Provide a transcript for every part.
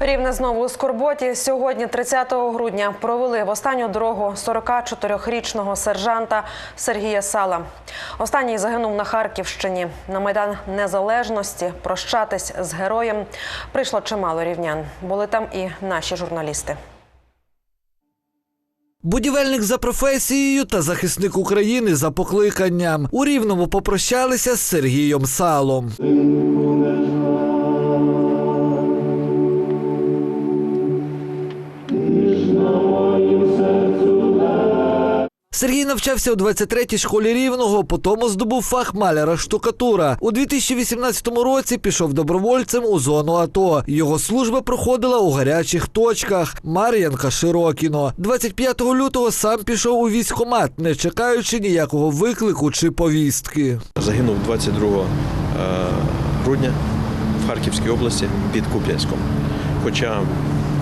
Рівне знову у Скорботі. Сьогодні, 30 грудня, провели в останню дорогу 44-річного сержанта Сергія Сала. Останній загинув на Харківщині. На майдан Незалежності прощатись з героєм прийшло чимало рівнян. Були там і наші журналісти. Будівельник за професією та захисник України за покликанням. У Рівному попрощалися з Сергієм Салом. Сергій навчався у 23-й школі рівного, потім здобув фах маляра штукатура. У 2018 році пішов добровольцем у зону АТО. Його служба проходила у гарячих точках Мар'янка Широкіно. 25 лютого сам пішов у військкомат, не чекаючи ніякого виклику чи повістки. Загинув 22 е, грудня в Харківській області під Куп'янськом. Хоча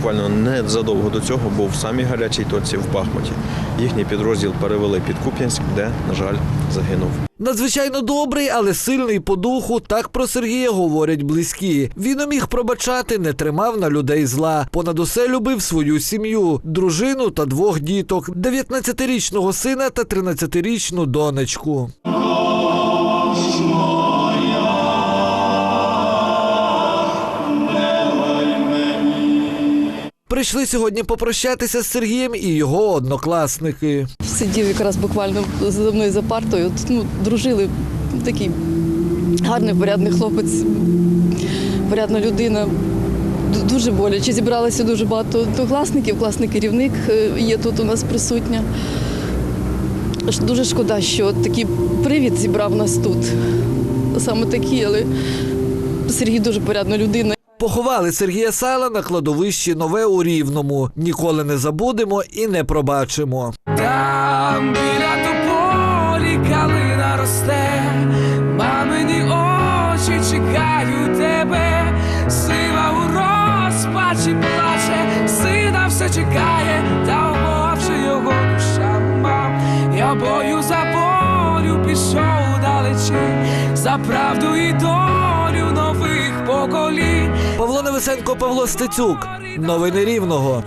буквально незадовго до цього був в самій гарячій точці в Бахмуті. Їхній підрозділ перевели під Куп'янськ, де, на жаль, загинув. Надзвичайно добрий, але сильний по духу. Так про Сергія говорять близькі. Він уміг пробачати, не тримав на людей зла. Понад усе любив свою сім'ю, дружину та двох діток, 19-річного сина та 13-річну донечку. Прийшли сьогодні попрощатися з Сергієм і його однокласники. Сидів якраз буквально за мною за партою. Ну, дружили. Такий гарний, порядний хлопець, порядна людина. Дуже боляче. Зібралося дуже багато однокласників, класний керівник е, є тут у нас присутня. Дуже шкода, що такий привід зібрав нас тут. Саме такий, але Сергій дуже порядна людина. Поховали Сергія Сала на кладовищі Нове у Рівному. Ніколи не забудемо і не пробачимо. Там біля тополі калина росте, мамині очі чекають тебе, сила у розпачі плаче, сина все чекає, та умовши його душа мав. Я бою за волю пішов далечі, за правду і долю нових поколінь. Павло Невисенко, Павло Стецюк. Новини Рівного.